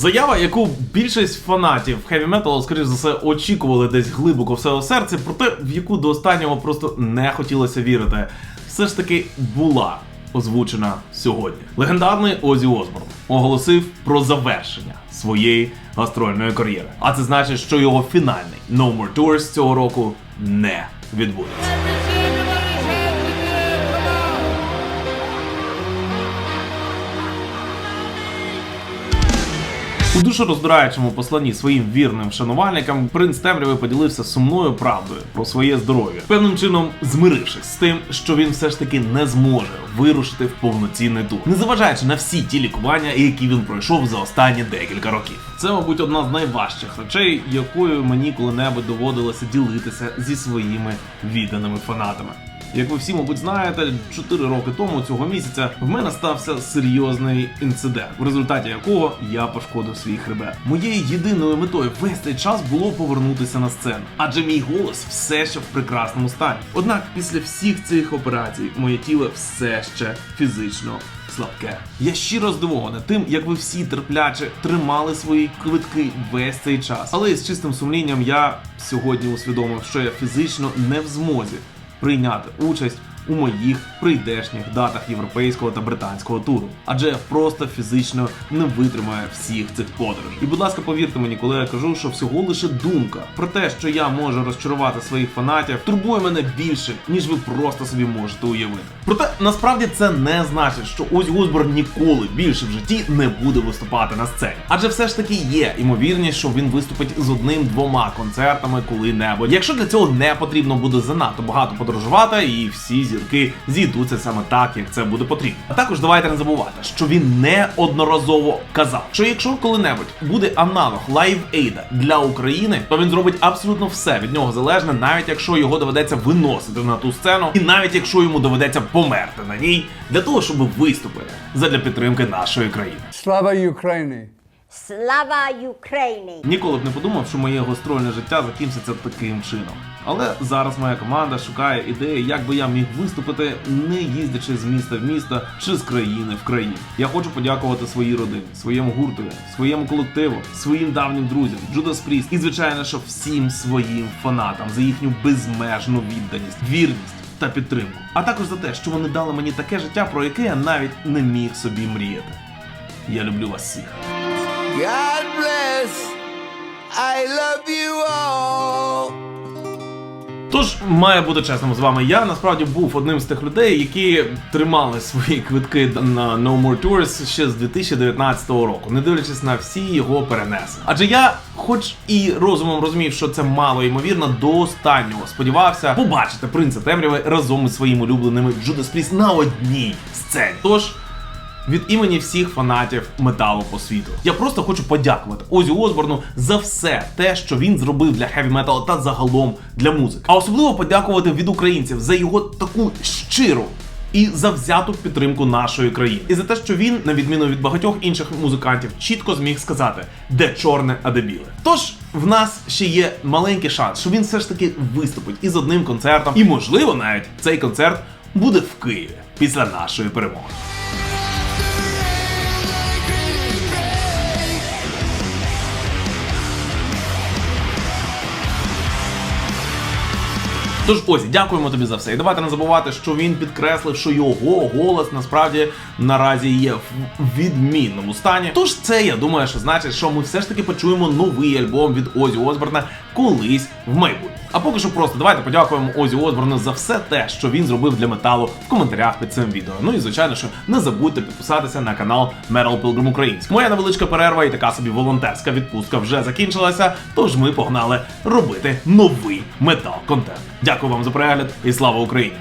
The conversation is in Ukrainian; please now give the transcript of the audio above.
Заява, яку більшість фанатів хеві металу, скоріш за все, очікували десь глибоко в себе серці, проте в яку до останнього просто не хотілося вірити, все ж таки була озвучена сьогодні. Легендарний Озі Осборн оголосив про завершення своєї гастрольної кар'єри. А це значить, що його фінальний No More Tours цього року не відбудеться. У душорозбираючому посланні своїм вірним шанувальникам принц Темряви поділився сумною правдою про своє здоров'я, певним чином змирившись з тим, що він все ж таки не зможе вирушити в повноцінний тур, незважаючи на всі ті лікування, які він пройшов за останні декілька років. Це, мабуть, одна з найважчих речей, якою мені коли-небудь доводилося ділитися зі своїми відданими фанатами. Як ви всі, мабуть, знаєте, 4 роки тому цього місяця в мене стався серйозний інцидент, в результаті якого я пошкодив свій хребет. Моєю єдиною метою весь цей час було повернутися на сцену, адже мій голос все ще в прекрасному стані. Однак після всіх цих операцій моє тіло все ще фізично. Слабке. Я щиро здивований тим, як ви всі терпляче тримали свої квитки весь цей час. Але з чистим сумлінням я сьогодні усвідомив, що я фізично не в змозі прийняти участь у моїх прийдешніх датах європейського та британського туру, адже я просто фізично не витримаю всіх цих подорожей. І будь ласка, повірте мені, коли я кажу, що всього лише думка про те, що я можу розчарувати своїх фанатів, турбує мене більше, ніж ви просто собі можете уявити. Проте насправді це не значить, що Озі Осборн ніколи більше в житті не буде виступати на сцені. Адже все ж таки є ймовірність, що він виступить з одним-двома концертами коли-небудь. Якщо для цього не потрібно буде занадто багато подорожувати, і всі зірки зійдуться саме так, як це буде потрібно. А також давайте не забувати, що він неодноразово казав, що якщо коли-небудь буде аналог Live Aid для України, то він зробить абсолютно все від нього залежне, навіть якщо його доведеться виносити на ту сцену, і навіть якщо йому доведеться померти на ній для того, щоб виступити задля підтримки нашої країни. Слава Україні! Слава Україні! Ніколи б не подумав, що моє гастрольне життя закінчиться таким чином. Але зараз моя команда шукає ідеї, як би я міг виступити, не їздячи з міста в місто чи з країни в країну. Я хочу подякувати своїй родині, своєму гуртові, своєму колективу, своїм давнім друзям, Judas Priest і звичайно, що всім своїм фанатам за їхню безмежну відданість, вірність. Та підтримку, а також за те, що вони дали мені таке життя, про яке я навіть не міг собі мріяти. Я люблю вас всіх. God bless. I love you all. Тож має бути чесним з вами. Я насправді був одним з тих людей, які тримали свої квитки на No More Tours ще з 2019 року, не дивлячись на всі його перенесення. Адже я, хоч і розумом розумів, що це мало ймовірно, до останнього сподівався побачити принца темряви разом із своїми улюбленими Judas Priest на одній сцені. Тож. Від імені всіх фанатів металу по світу. Я просто хочу подякувати Озі Осборну за все те, що він зробив для хеві металу та загалом для музики. А особливо подякувати від українців за його таку щиру. І завзяту підтримку нашої країни, і за те, що він, на відміну від багатьох інших музикантів, чітко зміг сказати, де чорне, а де біле. Тож в нас ще є маленький шанс, що він все ж таки виступить із одним концертом, і можливо навіть цей концерт буде в Києві після нашої перемоги. Тож ось, дякуємо тобі за все. І давайте не забувати, що він підкреслив, що його голос насправді наразі є в відмінному стані. Тож це я думаю, що значить, що ми все ж таки почуємо новий альбом від Озі Осборна колись в майбутньому. А поки що просто давайте подякуємо Озі Осборну за все те, що він зробив для металу в коментарях під цим відео. Ну і звичайно, що не забудьте підписатися на канал Metal Pilgrim Український. Моя невеличка перерва і така собі волонтерська відпустка вже закінчилася. Тож ми погнали робити новий метал контент. Дякую вам за перегляд і слава Україні!